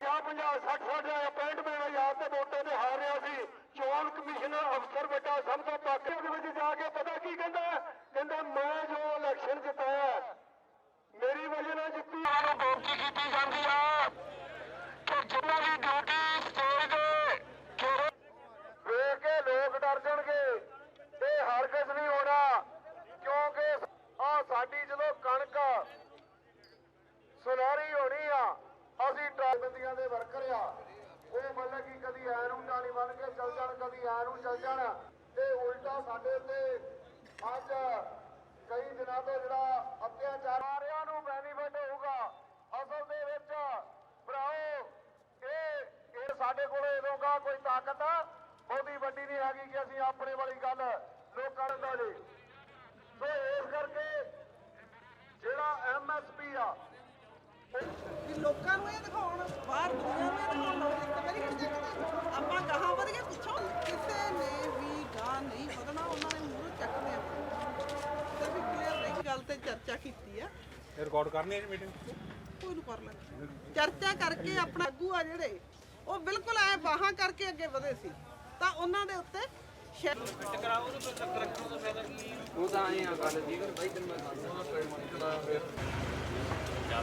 50 60 ਸਾਡਾ ਅਪਾਇੰਟਮੈਂਟ ਯਾਰ ਤੇ ਵੋਟਾਂ ਤੇ ਹਾਰ ਰਿਹਾ ਸੀ। ਚੋਣ ਕਮਿਸ਼ਨ ਅਫਸਰ ਬੇਟਾ ਸਭ ਤੋਂ ਪਾਕੇ ਦੇ ਵਿੱਚ ਜਾ ਕੇ ਪਤਾ ਕੀ ਕਹਿੰਦਾ? ਕਹਿੰਦਾ, ਮੈਂ ਜੋ ਇਲੈਕਸ਼ਨ ਜਿਤਾਇਆ ਮੇਰੀ ਵਜ੍ਹਾ ਨਾਲ ਜਿੱਤੀ। ਨੂੰ ਬੇਨਤੀ ਕੀਤੀ ਜਾਂਦੀ ਆ ਕਿ ਜਿਨ੍ਹਾਂ ਦੀ ਡਿਊਟੀ ਸਟੇਜ ਦੇ ਵੇਖ ਕੇ ਲੋਕ ਡਰ ਜਾਣਗੇ ਇਹ ਹਰਗਜ਼ ਨਹੀਂ ਹੋਣਾ ਕਿਉਂਕਿ ਆ ਸਾਡੀ ਜਦੋਂ ਕਣਕ ਸੁਨਾਰੀ ਹੋਣੀ ਆ ਅਸੀਂ ਟਰਾਈਬੰਦੀਆਂ ਦੇ ਵਰਕਰ ਆ ਉਹ ਮਤਲਬ ਕਿ ਕਦੀ ਐ ਨੂੰ ਟਾਣੀ ਬਣ ਕੇ ਚੱਲ ਜਾਣ ਕਦੀ ਐ ਨੂੰ ਚੱਲ ਜਾਣ ਤੇ ਉਲਟਾ ਸਾਡੇ ਤੇ ਅੱਜ ਕਈ ਦਿਨਾਂ ਤੋਂ ਜਿਹੜਾ ਅਤਿਆਚਾਰ ਸਾਰਿਆਂ ਨੂੰ ਬੈਨੀਫਿਟ ਹੋਊਗਾ ਅਸਲ ਦੇ ਵਿੱਚ ਭਰਾਓ ਇਹ ਇਹ ਸਾਡੇ ਕੋਲ ਇਹਦੋਂਗਾ ਕੋਈ ਤਾਕਤ ਬਹੁਤੀ ਵੱਡੀ ਨਹੀਂ ਹੈਗੀ ਕਿ ਅਸੀਂ ਆਪਣੇ ਵਾਲੀ ਗੱਲ ਲੋਕਾਂ ਨੂੰ ਦਾ ਜੀ ਸੋ ਇਸ ਕਰਕੇ ਜਿਹੜਾ ਐਮਐਸਪੀ ਆ ਕਿ ਲੋਕਾਂ ਨੂੰ ਇਹ ਦਿਖਾਉਣ ਬਾਹਰ ਦੁਨੀਆ ਨੂੰ ਇਹ ਦਿਖਾਉਣ ਲੋਕ ਇੱਕ ਵਾਰੀ ਕਿਤੇ ਆਪਾਂ ਗਾਹਾਂ ਵਧ ਕੇ ਪਿੱਛੋਂ ਕਿਸੇ ਨੇ ਵੀ ਗਾਂ ਨਹੀਂ ਵਧਣਾ ਉਹਨਾਂ ਨੇ ਮੂੰਹ ਚੱਕਦੇ ਆ ਤੇ ਵੀ ਕਲੀਅਰ ਨਹੀਂ ਗੱਲ ਤੇ ਚਰਚਾ ਕੀਤੀ ਆ। ਰਿਕਾਰਡ ਕਰਨੀ ਹੈ ਮੀਟਿੰਗ ਕੋਈ ਨੂੰ ਕਰ ਲੈ ਚਰਚਾ ਕਰਕੇ ਆਪਣਾ ਆਗੂ ਆ ਜਿਹੜੇ। ਉਹ ਬਿਲਕੁਲ ਐ ਬਾਹਾਂ ਕਰਕੇ ਅੱਗੇ ਵਧੇ ਸੀ। ਤਾਂ ਉਹਨਾਂ ਦੇ ਉੱਤੇ ਸ਼ੈ- ਉਹ ਤਾਂ ਆਏ ਆ ਗੱਲ ਦੀ ਕਰ ਬਾਈ ਤੈਨੂੰ ਮੈਂ ਦੱਸਦਾ ਆ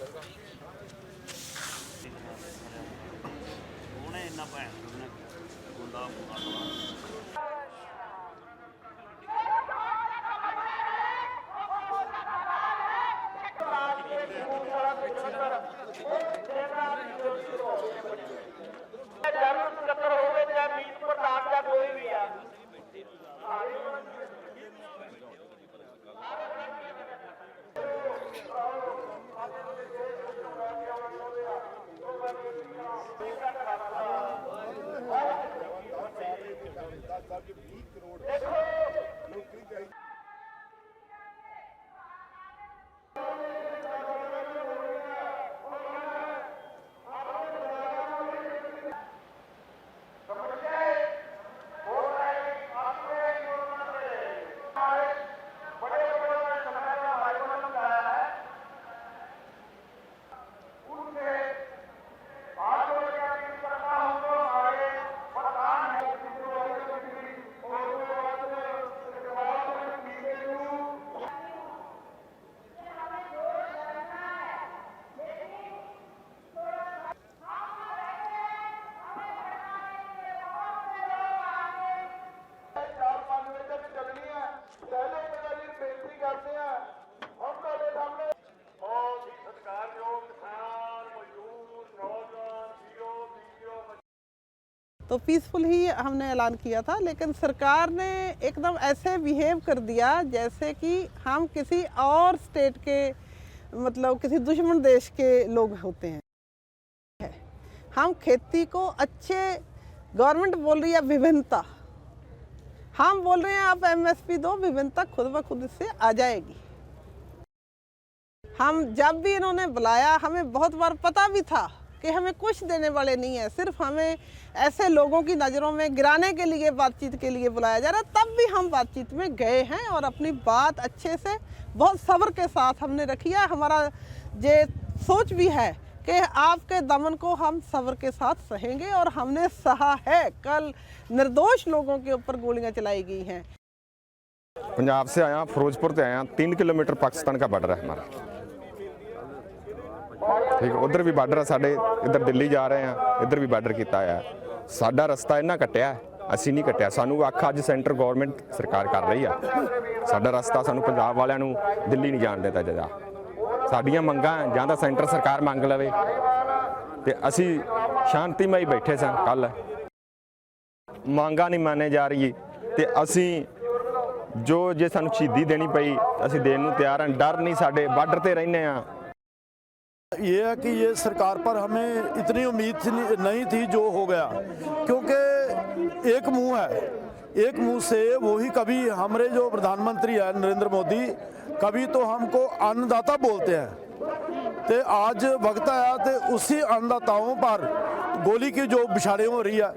ਇੰਨਾ ਭੈਣ ਉਹਨੇ ਗੁੰਡਾ ਮੁੰਡਾ ਲੱਗ 20 ਕਰੋੜ तो पीसफुल ही हमने ऐलान किया था, लेकिन सरकार ने एकदम ऐसे बिहेव कर दिया, जैसे कि हम किसी और स्टेट के मतलब किसी दुश्मन देश के लोग होते हैं। हम खेती को अच्छे गवर्नमेंट बोल रही है विभिन्नता। हम बोल रहे हैं आप एमएसपी दो, विभिन्नता खुद ब खुद इससे आ जाएगी। हम जब भी इन्होंने बुलाया, हमें बहुत बार पता भी था कि हमें कुछ देने वाले नहीं है, सिर्फ़ हमें ऐसे लोगों की नज़रों में गिराने के लिए, बातचीत के लिए बुलाया जा रहा तब भी हम बातचीत में गए हैं और अपनी बात अच्छे से, बहुत सब्र के साथ हमने रखी है। हमारा ये सोच भी है कि आपके दमन को हम सब्र के साथ सहेंगे और हमने सहा है, कल निर्दोष लोगों के ऊपर गोलियाँ चलाई गई हैं। पंजाब से आया, फिरोजपुर से आया, तीन किलोमीटर पाकिस्तान का बॉर्डर है हमारा। ਠੀਕ, ਉਧਰ ਵੀ ਬਾਰਡਰ ਆ ਸਾਡੇ, ਇੱਧਰ ਦਿੱਲੀ ਜਾ ਰਹੇ ਆ ਇੱਧਰ ਵੀ ਬਾਰਡਰ ਕੀਤਾ ਆ ਸਾਡਾ ਰਸਤਾ ਇਹਨਾਂ ਕੱਟਿਆ ਅਸੀਂ ਨਹੀਂ ਕੱਟਿਆ। ਸਾਨੂੰ ਵੱਖ ਅੱਜ ਸੈਂਟਰ ਗਵਰਨਮੈਂਟ ਸਰਕਾਰ ਕਰ ਰਹੀ ਆ। ਸਾਡਾ ਰਸਤਾ ਸਾਨੂੰ ਪੰਜਾਬ ਵਾਲਿਆਂ ਨੂੰ ਦਿੱਲੀ ਨਹੀਂ ਜਾਣ ਦਿੱਤਾ ਜਦਾ ਸਾਡੀਆਂ ਮੰਗਾਂ ਜਾਂ ਤਾਂ ਸੈਂਟਰ ਸਰਕਾਰ ਮੰਗ ਲਵੇ। ਤੇ ਅਸੀਂ ਸ਼ਾਂਤੀਮਈ ਬੈਠੇ ਸਾਂ ਕੱਲ ਮੰਗਾਂ ਨਹੀਂ ਮੰਨੇ ਜਾ ਰਹੀ ਤੇ ਅਸੀਂ ਜੋ ਜੇ ਸਾਨੂੰ ਸ਼ਹੀਦੀ ਦੇਣੀ ਪਈ, ਅਸੀਂ ਦੇਣ ਨੂੰ ਤਿਆਰ ਹਾਂ। ਡਰ ਨਹੀਂ ਸਾਡੇ, ਬਾਰਡਰ ਤੇ ਰਹਿੰਦੇ ਆ ये है कि ये सरकार पर हमें इतनी उम्मीद थी नहीं- नहीं थी जो हो गया क्योंकि एक मुंह है एक मुंह से वही कभी हमारे जो प्रधानमंत्री है नरेंद्र मोदी कभी तो हमको अन्नदाता बोलते हैं ते आज वक्त आया तो उसी अन्नदाताओं पर गोली की जो बिछाड़े हो रही है